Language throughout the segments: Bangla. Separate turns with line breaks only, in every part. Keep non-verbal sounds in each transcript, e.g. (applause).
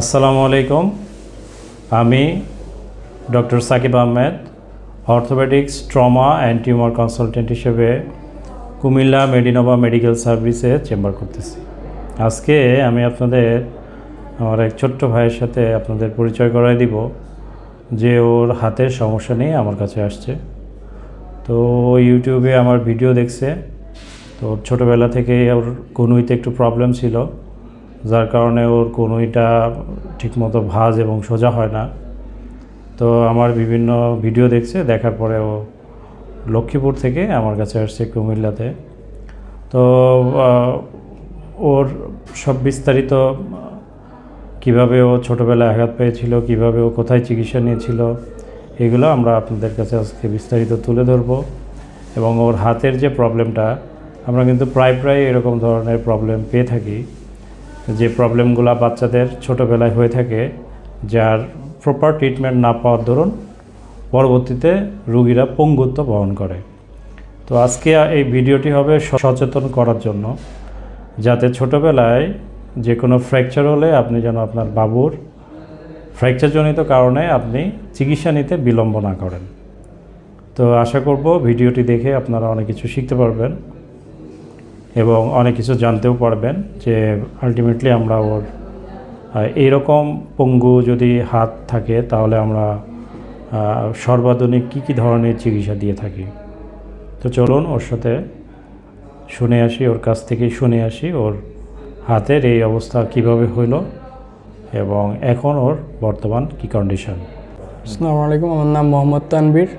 আসসালামু আলাইকুম। আমি doctor Sakib Ahmed, orthopaedics, trauma and tumour consultant হিসেবে কুমিল্লা মেডিনোভা মেডিকেল সার্ভিসে চেম্বার করতেছি। আজকে আমি আপনাদের, আমার এক ছোট্ট ভাইয়ের সাথে আপনাদের পরিচয় করাই দিব, যে ওর হাতের সমস্যা নিয়ে আমার কাছে আসছে। তো ইউটিউবে আমার ভিডিও দেখছে। তো ছোটোবেলা থেকে ওর কনুইতে একটু প্রবলেম ছিল। যার কারণে ওর কনুইটা ঠিকমতো ভাজ এবং সোজা হয় না। তো আমার বিভিন্ন ভিডিও দেখছে, দেখার পরে ও লক্ষ্মীপুর থেকে আমার কাছে আসছে কুমিল্লাতে। তো ওর সব বিস্তারিত, কীভাবে ও ছোটোবেলায় আঘাত পেয়েছিল, কীভাবে ও কোথায় চিকিৎসা নিয়েছিল, এগুলো আমরা আপনাদের কাছে আজকে বিস্তারিত তুলে ধরব। এবং ওর হাতের যে প্রবলেমটা, আমরা কিন্তু প্রায় প্রায় এরকম ধরনের প্রবলেম পেয়ে থাকি। যে প্রবলেমগুলো বাচ্চাদের ছোটোবেলায় হয়ে থাকে, যার প্রপার ট্রিটমেন্ট না পাওয়ার দরুন পরবর্তীতে রুগীরা পঙ্গুত্ব বহন করে। তো আজকে এই ভিডিওটি হবে সচেতন করার জন্য, যাতে ছোটোবেলায় যে কোনো ফ্র্যাকচার হলে আপনি যেন আপনার বাবুর ফ্র্যাকচারজনিত কারণে আপনি চিকিৎসা নিতে বিলম্ব না করেন। তো আশা করব ভিডিওটি দেখে আপনারা অনেক কিছু শিখতে পারবেন। এবং অনেক কিছু জানতেও পারবেন যে আলটিমেটলি আমরা ওর এইরকম পঙ্গু যদি হাত থাকে তাহলে আমরা সর্বাধুনিক কী কী ধরনের চিকিৎসা দিয়ে থাকি। তো চলুন ওর সাথে শুনে আসি, ওর কাছ থেকেই শুনে আসি ওর হাতের এই অবস্থা কীভাবে হইল এবং এখন ওর বর্তমান কি কন্ডিশন
আসসালামু আলাইকুম, আমার নাম মোহাম্মদ তানবীর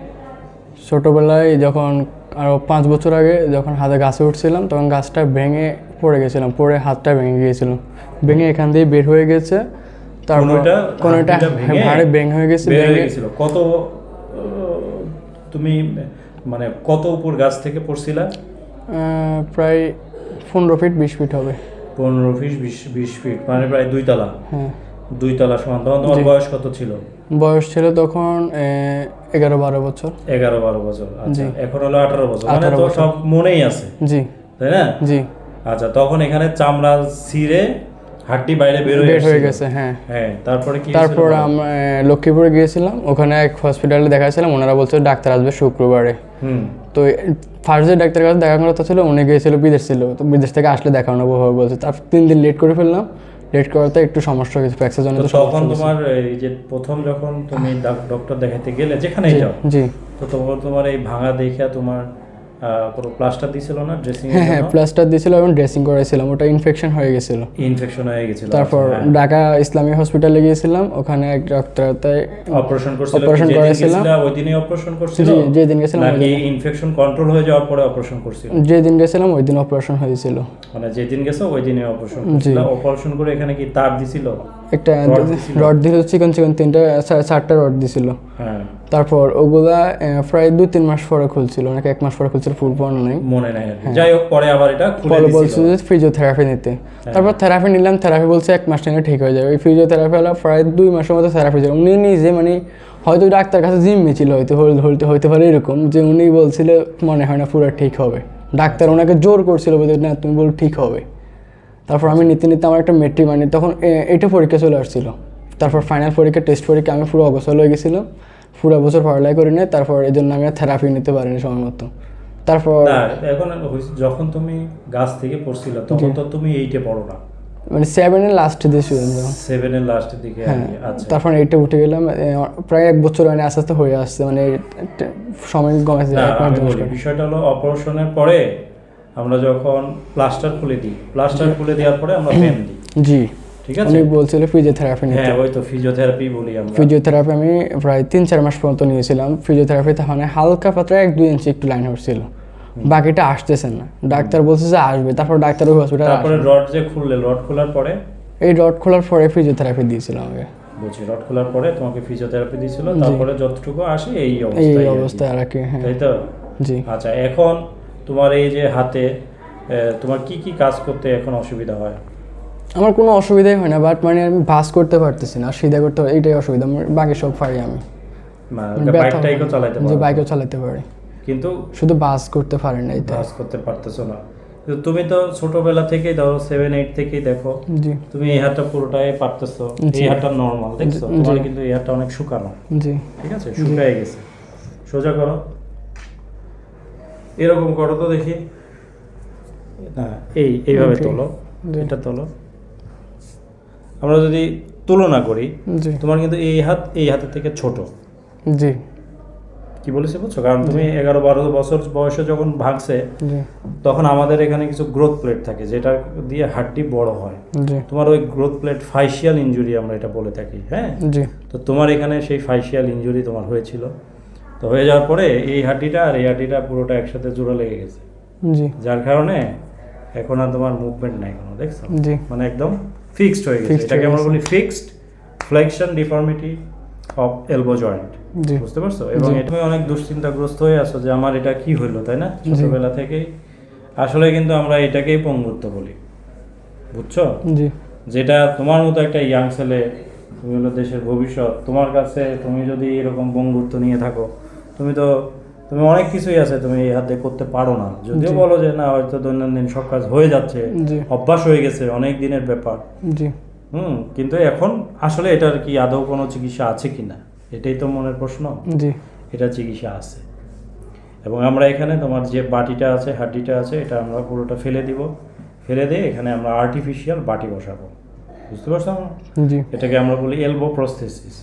ছোটোবেলায় যখন আরও পাঁচ বছর আগে যখন হাতে গাছে উঠছিলাম তখন গাছটা ভেঙে পড়ে গেছিলাম পড়ে হাতটা ভেঙে গিয়েছিল। ভেঙে এখান দিয়ে বের হয়ে গেছে। তারপর
কোনোটা?
কোনোটা
হাড্ডিটা
ভাড়ে ভেঙে হয়ে গেছে ভেঙে
গেছিল। কত তুমি মানে কত উপর গাছ থেকে পড়ছিলা?
প্রায় পনেরো ফিট বিশ ফিট হবে।
পনেরো ফিট বিশ বিশ ফিট মানে প্রায় দুই তলা
হ্যাঁ।
দুই তলা সমান। তখন তোমার বয়স কত ছিল?
বয়স ছিল তখন এগারো বারো বছর।
এগারো বারো বছর আচ্ছা। এখন হলো আঠারো বছর মানে তো সব মনেই আছে।
জি।
তাই না?
জি।
আচ্ছা তখন এখানে চামড়া ছিঁড়ে হাড্ডি বাইরে বের হয়ে।
গেছে হ্যাঁ।
হ্যাঁ তারপরে কি
তারপর আমরা লক্ষ্মীপুরে গিয়েছিলাম ওখানে এক হসপিটালে দেখাচ্ছিলাম ওনারা বলছিল ডাক্তার আসবে শুক্রবারে।
হুম।
তো ফার্স্ট যে ডাক্তারের কাছে দেখা করার কথা ছিল উনি গিয়েছিল বিদেশ ছিল তো বিদেশ থেকে আসলে দেখানো হবে বলছে। তার তিন দিন লেট করে ফেললাম লেট করাতে একটু সমস্যা হয়েছে ফ্যাক্সের জন্য
তো তখন তোমার এই যে প্রথম যখন তুমি ডক্টর দেখাতে গেলে যেখানেই যাও
জি।
তো তোমার তোমার এই ভাঙা দেখা তোমার কোনো প্লাস্টার দিছিল না ড্রেসিং
হ্যাঁ হ্যাঁ প্লাস্টার দিয়েছিল এবং ড্রেসিং করেছিলাম ওটা ইনফেকশন হয়ে গেছিল।
ইনফেকশন হয়ে গেছিল
তারপর ঢাকা ইসলামী হসপিটালে গিয়েছিলাম। ওখানে এক ডাক্তার
অপারেশন করছিল। যেদিন
করেছিলাম।
ওই দিনই অপারেশন করছিল?
জি যেদিন গেছিলাম
নাকি ইনফেকশন কন্ট্রোল হয়ে যাওয়ার পরে অপারেশন করছিল?
যেদিন গেছিলাম ওই দিন অপারেশন হয়েছিল।
মানে যেদিন গেছো ওই দিনে অপারেশন করছিল অপারেশন করে এখানে কি তার দিছিল?
একটা
রড
দিয়েছিল চিকন চিকন তিনটা চারটা রড দিছিল।
হ্যাঁ।
তারপর ওগুলা প্রায় দু তিন মাস পরে খুলছিল নাকি এক মাস পরে খুলছিল ফুল পড়ানো নাই।
মনে নাই যাই হোক পরে আবার এটা খুলে
পরে
দিছিল।
বলছে যে ফিজিওথেরাপি নিতে। তারপর থেরাপি নিলাম থেরাপি বলছে এক মাস নিলে ঠিক হয়ে যাবে। ওই ফিজিওথেরাপি হলো প্রায় দুই মাসের মতো থেরাপি ছিল। উনি নিজে মানে হয়তো ডাক্তার কাছে জিম্মি ছিল হয়তো হল- হইতে হইতে পারে এরকম যে উনি বলছিল মনে হয় না পুরো ঠিক হবে। ডাক্তার ওনাকে জোর করছিল বলতে না তুমি বল ঠিক হবে। তারপর আমি নিতে নিতে আমার একটা মেট্রিক মানে তখন এটা পরীক্ষা চলে আসছিল। তারপর ফাইনাল পরীক্ষা টেস্ট পরীক্ষা আমি পুরো অবসর হয়ে গেছিলাম পুরো বছর পড়ালেখা করি নাই তারপর এই জন্য আমি থেরাপি নিতে পারিনি সময় মতো তারপর
এখন যখন তুমি গাছ থেকে পড়ছিল তখন তো তুমি এইটে পড়ো না।
মানে সেভেনের লাস্টে দিয়ে শুরু
সেভেনের লাস্টের দিকে আচ্ছা।
তারপর এইটা উঠে গেলাম প্রায় এক বছর মানে আস্তে আস্তে হয়ে আসছে মানে সময় কমেছে।
বিষয়টা হলো অপারেশনের পরে আমরা যখন প্লাস্টার খুলে দিই। প্লাস্টার খুলে দেওয়ার পরে আমরা পেন দিই। (clears throat)
জি।
ঠিক আছে?
উনি বলছিল ফিজিওথেরাপি নিতে।
হ্যাঁ ওই তো ফিজিওথেরাপি বলি আমরা।
ফিজিওথেরাপি আমি প্রায় তিন চার মাস পর্যন্ত নিয়েছিলাম। ফিজিওথেরাপিতে মানে হালকা পাতলা এক দুই ইঞ্চি একটু লাইন হচ্ছিল বাকিটা আসতেছে না। ডাক্তার বলছে যে আসবে। তারপর ডাক্তার ওই হসপিটাল
তারপরে রড যে খুললে রড খোলার পরে?
এই রড খোলার পরে ফিজিওথেরাপি দিয়েছিল আমাকে।
বলছি রড খোলার পরে তোমাকে ফিজিওথেরাপি দিয়েছিল। তারপরে যতটুকু আসে এই
এই
অবস্থায় কি।
অবস্থায় আর কি হ্যাঁ।
তাই তো?
জি।
আচ্ছা এখন তোমার এই যে হাতে তোমার কি কি কাজ করতে এখন অসুবিধা হয়?
আমার কোনো অসুবিধাই হয় না বাট মানে আমি বাস করতে পারতেছি না সিধা করতে পারি এইটাই অসুবিধা আমার বাকি সব পারি আমি।
মানে পারো।
চালাতে পারি।
কিন্তু
শুধু বাস করতে পারি না এইটা
কাজ করতে পারতেছো না। তুমি তো ছোটবেলা থেকেই ধরো সেভেন এইট থেকেই দেখো তুমি এই হাতটা পুরোটাই পারতেছো। এই হাতটা নর্মাল দেখছ? তোমার কিন্তু এই হাতটা অনেক শুকানো।
জি।
ঠিক আছে? শুকায় গেছে। সোজা করো। এরকম করো তো দেখি। না এই এইভাবে তোলো এটা তোলো। আমরা যদি তুলনা করি তোমার কিন্তু এই হাত এই হাতের থেকে ছোট।
জি।
কি বলেছি বুঝছ? কারণ তুমি এগারো বারো বছর বয়সে যখন ভাগছে তখন আমাদের এখানে কিছু গ্রোথ প্লেট থাকে যেটা দিয়ে হাড্ডি বড় হয়। তোমার ওই গ্রোথ প্লেট ফাইশিয়াল ইঞ্জুরি আমরা এটা বলে থাকি হ্যাঁ? তো তোমার এখানে সেই ফাইশিয়াল ইঞ্জুরি তোমার হয়েছিল। তো হয়ে যাওয়ার পরে এই হাড্ডিটা আর এই হাড্ডিটা পুরোটা একসাথে জোড়া লেগে গেছে।
জি।
যার কারণে এখন আর তোমার মুভমেন্ট নাই কোনো দেখছ?
জি।
মানে একদম ফিক্সড হয়ে গেছে। এটাকে আমরা বলি fixed flexion deformity of elbow joint বুঝতে পারছ? এবং এটা তুমি অনেক দুশ্চিন্তাগ্রস্ত হয়ে আছো যে আমার এটা কি হইল তাই না? ছোটবেলা থেকেই। আসলে কিন্তু আমরা এটাকেই পঙ্গুত্ব বলি। বুঝছ?
জি।
যেটা তোমার মতো একটা ইয়াং ছেলে তুমি হলো দেশের ভবিষ্যৎ তোমার কাছে তুমি যদি এরকম বঙ্গুত্ব নিয়ে থাকো তুমি তো তুমি অনেক কিছুই আছে তুমি এই হাতে করতে পারো না। যদিও বলো যে না হয়তো দৈনন্দিন সব কাজ হয়ে যাচ্ছে অভ্যাস হয়ে গেছে অনেক দিনের ব্যাপার। হুম কিন্তু এখন আসলে এটার কি আদৌ কোনো চিকিৎসা আছে কি না? এটাই তো মনের প্রশ্ন।
জি।
এটা চিকিৎসা আছে। এবং আমরা এখানে তোমার যে বাটিটা আছে হাড্ডিটা আছে এটা আমরা পুরোটা ফেলে দিব। ফেলে দিয়ে এখানে আমরা আর্টিফিশিয়াল বাটি বসাবো। বুঝতে পারছ? এটাকে আমরা বলি এলবো প্রস্থেসিস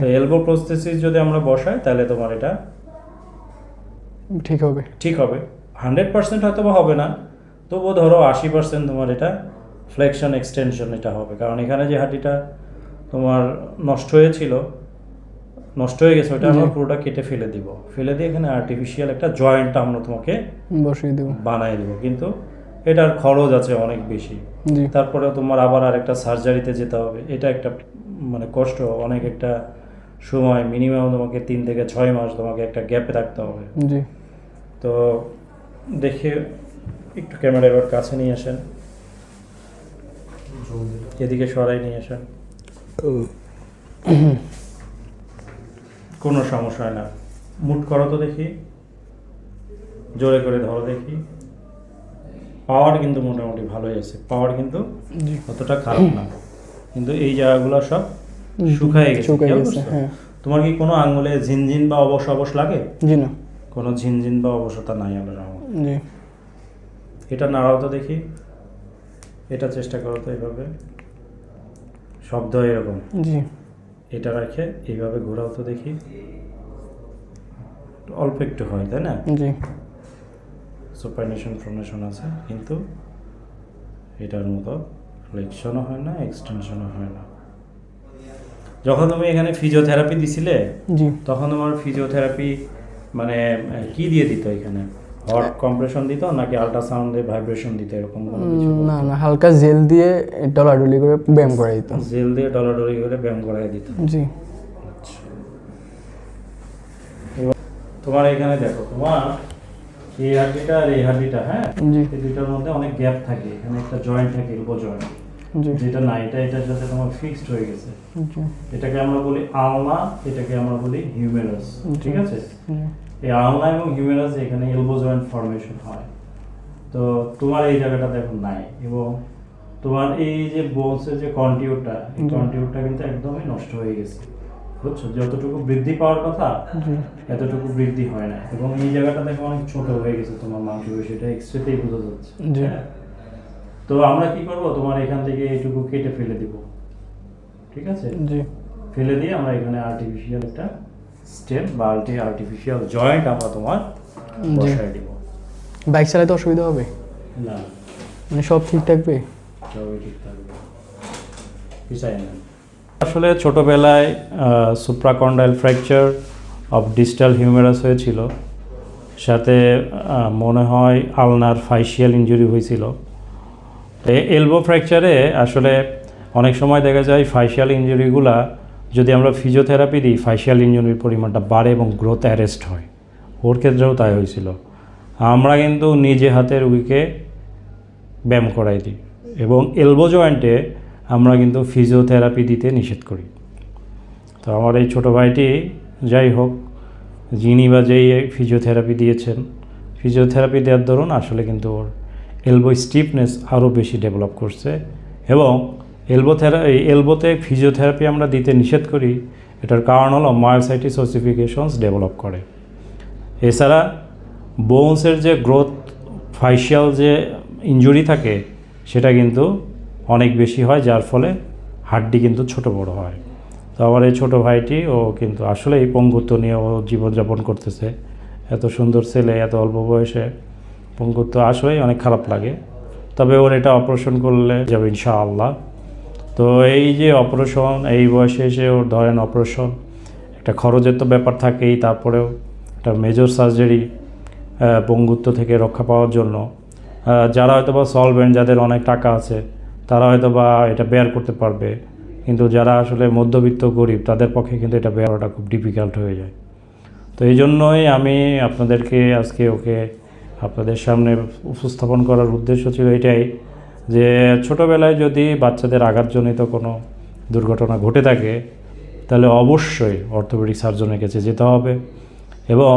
তো এলবো প্রস্থেসিস যদি আমরা বসাই তাহলে তোমার এটা
ঠিক হবে।
ঠিক হবে। হান্ড্রেড পার্সেন্ট হয়তো হবে না তবুও ধরো আশি পার্সেন্ট তোমার এটা ফ্লেকশন এক্সটেনশন এটা হবে। কারণ এখানে যে হাড্ডিটা তোমার নষ্ট হয়েছিল নষ্ট হয়ে গেছে ওটা আমরা পুরোটা কেটে ফেলে দিব। ফেলে দিয়ে এখানে আর্টিফিশিয়াল একটা জয়েন্ট আমরা তোমাকে
বসিয়ে দেবো।
বানাই দিব। কিন্তু এটার খরচ আছে অনেক বেশি। তারপরে তোমার আবার আরেকটা সার্জারিতে যেতে হবে। এটা একটা মানে কষ্ট অনেক একটা সময় মিনিমাম তোমাকে তিন থেকে ছয় মাস তোমাকে একটা গ্যাপে রাখতে হবে।
জি।
তো দেখে একটু ক্যামেরা এবার কাছে নিয়ে আসেন। এদিকে সরাই নিয়ে আসেন। কোনো সমস্যা হয় না। মুট করো তো দেখি। জোরে করে ধরো দেখি। পাওয়ার কিন্তু মোটামুটি ভালোই আছে। পাওয়ার কিন্তু অতটা খারাপ না। কিন্তু এই জায়গাগুলো সব শুকায় গেছে।
শুকায় গেছে হ্যাঁ।
তোমার কি কোনো আঙ্গুলে ঝিনঝিন বা অবশ অবশ লাগে?
জি না।
কোনো ঝিনঝিন বা অবসতা নাই আল্লাহর রহমতে।
জি।
এটা নাড়াও তো দেখি। এটা চেষ্টা করো তো এইভাবে। শব্দ এরকম।
জি।
এটা রেখে এইভাবে ঘোরাও তো দেখি। অল্প একটু হয় তাই না?
জি।
সুপারনেশন ফর্মেশন আছে কিন্তু এটার মতো ফ্লেকশনও হয় না এক্সটেনশনও হয় না। যখন তুমি এখানে ফিজিওথেরাপি দিছিলে
জি।
তখন তোমার ফিজিওথেরাপি মানে কি দিয়ে দিত এখানে? হট কম্প্রেশন দিত নাকি আল্ট্রাসাউন্ডে ভাইব্রেশন দিত এরকম কোনো কিছু
না না হালকা জেল দিয়ে ডলাডলি করে ব্যায়াম করাই দিত।
জেল দিয়ে ডলাডলি করে ব্যায়াম করাই দিত।
জি।
আচ্ছা। তোমার এখানে দেখো তোমার এই হাড্ডিটা আর এই হাড্ডিটা হ্যাঁ?
জি।
এই দুইটার মধ্যে অনেক গ্যাপ থাকে এখানে একটা জয়েন্ট থাকে এলবো জয়েন্ট যেটা না এটা এটার সাথে তোমার ফিক্সড হয়ে গেছে। এটাকে আমরা বলি আলনা এটাকে আমরা বলি হিউমেরাস ঠিক আছে? এই আলনা এবং হিউমেরাস এখানে এলবো জয়েন্ট ফর্মেশন হয়। তো তোমার এই জায়গাটা দেখো নাই এবং তোমার এই যে বোনসের যে কন্টিউরটা এই। কন্টিউরটা কিন্তু একদমই নষ্ট হয়ে গেছে। বুঝছ? যতটুকু বৃদ্ধি পাওয়ার কথা এতটুকু বৃদ্ধি হয় না। এবং এই জায়গাটা দেখো অনেক ছোট হয়ে গেছে তোমার মাংসপেশি এটা এক্সরেতেই বোঝা যাচ্ছে। তো আমরা কি করব? তোমার এখান থেকে এইটুকু কেটে ফেলে দিব। ঠিক আছে?
জি।
ফেলে দিয়ে আমরা এখানে আর্টিফিশিয়াল একটা স্টেম বা আর্টিফিশিয়াল জয়েন্ট আমরা তোমার
জি।
বসাই দিব।
বাইক চালাতে অসুবিধা হবে?
না।
মানে সব ঠিক থাকবে?
সবই ঠিক থাকবে। পিছাই না? আসলে ছোটোবেলায় supracondylar fracture of distal humerus হয়েছিল। সাথে মনে হয় আলনার ফাইশিয়াল ইনজুরি হয়েছিল। এলবো ফ্র্যাকচারে আসলে অনেক সময় দেখা যায় ফাইশিয়াল ইনজুরিগুলা যদি আমরা ফিজিওথেরাপি দিই ফাইশিয়াল ইনজুরির পরিমাণটা বাড়ে এবং গ্রোথ অ্যারেস্ট হয়। ওর ক্ষেত্রেও তাই হয়েছিল। আমরা কিন্তু নিজে হাতে রুগীকে ব্যায়াম করাই দিই এবং এলবো জয়েন্টে আমরা কিন্তু ফিজিওথেরাপি দিতে নিষেধ করি। তো আমার এই ছোটো ভাইটি যাই হোক, যিনি বা যেই ফিজিওথেরাপি দিয়েছেন ফিজিওথেরাপি দেওয়ার দরুন আসলে কিন্তু ওর এলবো স্টিফনেস আরও বেশি ডেভেলপ করছে এবং এলবো থেরা এলবোতে ফিজিওথেরাপি আমরা দিতে নিষেধ করি, এটার কারণ হলো মায়োসাইটিস ওসিফিকেশনস ডেভেলপ করে। এছাড়া বোনসের যে গ্রোথ ফাইশিয়াল যে ইনজুরি থাকে, সেটা কিন্তু অনেক বেশি হয়, যার ফলে হাড্ডি কিন্তু ছোট বড় হয়। তো আমার এই ছোটো ভাইটি, ও কিন্তু আসলে এই পঙ্গুত্ব নিয়ে ও জীবনযাপন করতেছে। এত সুন্দর ছেলে, এত অল্প বয়সে পঙ্গুত্ব আসলেই অনেক খারাপ লাগে। তবে ওর এটা অপারেশন করলে যাবে ইনশাআল্লাহ। তো এই যে অপারেশন এই বয়সে এসে ওর ধরেন অপারেশন একটা খরচের তো ব্যাপার থাকেই তারপরেও। একটা মেজর সার্জারি পঙ্গুত্ব থেকে রক্ষা পাওয়ার জন্য। যারা হয়তো বা সলভেন্ট যাদের অনেক টাকা আছে, তারা হয়তো বা এটা বেয়ার করতে পারবে। কিন্তু যারা আসলে মধ্যবিত্ত গরিব, তাদের পক্ষে কিন্তু এটা বেয়ারটা খুব ডিফিকাল্ট হয়ে যায়। তো এই জন্যই আমি আপনাদেরকে আজকে ওকে আপনাদের সামনে উপস্থাপন করার উদ্দেশ্য ছিল এটাই যে ছোটোবেলায় যদি বাচ্চাদের আঘাতজনিত কোনো দুর্ঘটনা ঘটে থাকে, তাহলে অবশ্যই অর্থোপেডিক সার্জনের কাছে যেতে হবে এবং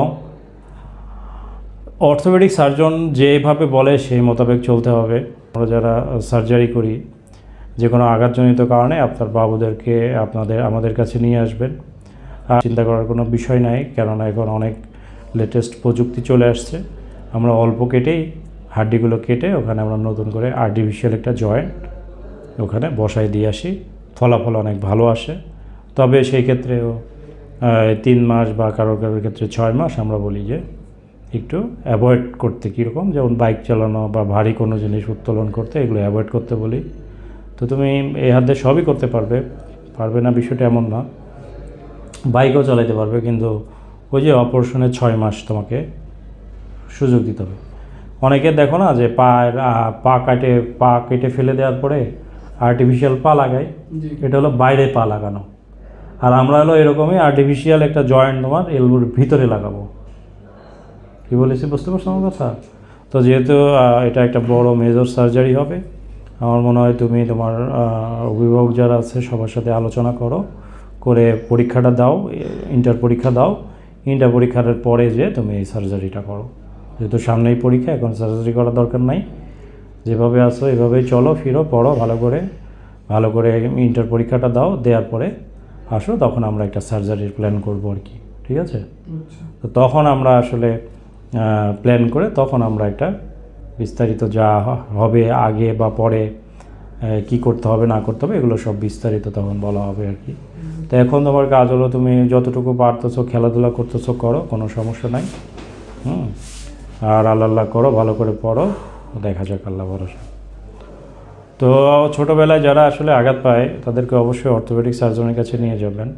অর্থোপেডিক সার্জন যেভাবে বলে সেই মোতাবেক চলতে হবে। আমরা যারা সার্জারি করি, যে কোনো আঘাতজনিত কারণে আপনার বাবুদেরকে আপনাদের, আমাদের কাছে নিয়ে আসবেন। আর চিন্তা করার কোনো বিষয় নাই, কেননা এখন অনেক লেটেস্ট প্রযুক্তি চলে আসছে। আমরা অল্প কেটেই হাড্ডিগুলো কেটে ওখানে আমরা নতুন করে আর্টিফিশিয়াল একটা জয়েন্ট ওখানে বসাই দিয়ে আসি। ফলাফল অনেক ভালো আসে। তবে সেই ক্ষেত্রেও তিন মাস বা কারোর কারোর ক্ষেত্রে ছয় মাস আমরা বলি যে একটু অ্যাভয়েড করতে কীরকম যেমন বাইক চালানো বা ভারী কোনো জিনিস উত্তোলন করতে এগুলো অ্যাভয়েড করতে বলি। তো তুমি এই হাতে সবই করতে পারবে। পারবে না বিষয়টা এমন না। বাইকও চালাতে পারবে, কিন্তু ওই যে অপারেশনের ছয় মাস তোমাকে সুযোগ দিতে হবে। অনেকে দেখো না যে পায়ের পা কাটে পা কেটে ফেলে দেওয়ার পরে আর্টিফিশিয়াল পা লাগায়। এটা হলো বাইরে পা লাগানো। আর আমরা হলো এরকমই আর্টিফিশিয়াল একটা জয়েন্ট তোমার এলবোর ভিতরে লাগাবো। কি বলেছি? বুঝতে পারছ আমার কথা? তো যেহেতু এটা একটা বড় মেজর সার্জারি হবে আমার মনে হয় তুমি তোমার অভিভাবক যারা আছে সবার সাথে আলোচনা করো করে পরীক্ষাটা দাও ইন্টার পরীক্ষা দাও। ইন্টার পরীক্ষার পরে যে তুমি এই সার্জারিটা করো। যেহেতু সামনেই পরীক্ষা এখন সার্জারি করার দরকার নাই। যেভাবে আসো এভাবেই চলো ফিরো পড়ো ভালো করে ভালো করে ইন্টার পরীক্ষাটা দাও দেওয়ার পরে আসো তখন আমরা একটা সার্জারির প্ল্যান করব আর কি ঠিক আছে? তো তখন আমরা আসলে প্ল্যান করে তখন আমরা একটা বিস্তারিত যা হবে আগে বা পরে কি করতে হবে না করতে হবে এগুলো সব বিস্তারিত তখন বলা হবে আর কি। তো এখন তোমার কাজ হলো তুমি যতটুকু পারতেছো খেলাধুলা করতেছো করো কোনো সমস্যা নাই। হুম। আর আল্লাহ করো, ভালো করে পড়ো, দেখা যাক আল্লাহ ভরসা। তো ছোটোবেলায় যারা আসলে আঘাত পায়, তাদেরকে অবশ্যই অর্থোপেডিক সার্জনের কাছে নিয়ে যাবেন।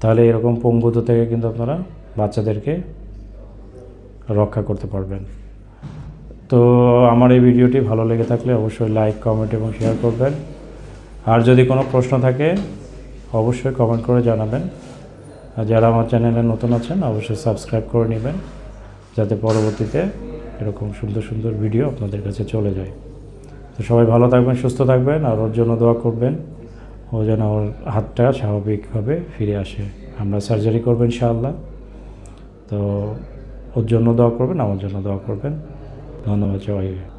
তাহলে এরকম পঙ্গুত্ব থেকে কিন্তু আপনারা বাচ্চাদেরকে রক্ষা করতে পারবেন। তো আমার এই ভিডিওটি ভালো লেগে থাকলে অবশ্যই লাইক কমেন্ট এবং শেয়ার করবেন। আর যদি কোনো প্রশ্ন থাকে, অবশ্যই কমেন্ট করে জানাবেন। আর যারা আমার চ্যানেলে নতুন আছেন, অবশ্যই সাবস্ক্রাইব করে নেবেন। যাতে পরবর্তীতে এরকম সুন্দর সুন্দর ভিডিও আপনাদের কাছে চলে যায়। তো সবাই ভালো থাকবেন, সুস্থ থাকবেন, আর ওর জন্য দোয়া করবেন। ও যেন ওর হাতটা স্বাভাবিকভাবে ফিরে আসে। আমরা সার্জারি করবেন ইনশাআল্লাহ। তো ওর জন্য দোয়া করবেন, আমার জন্য দোয়া করবেন। ধন্যবাদ সবাই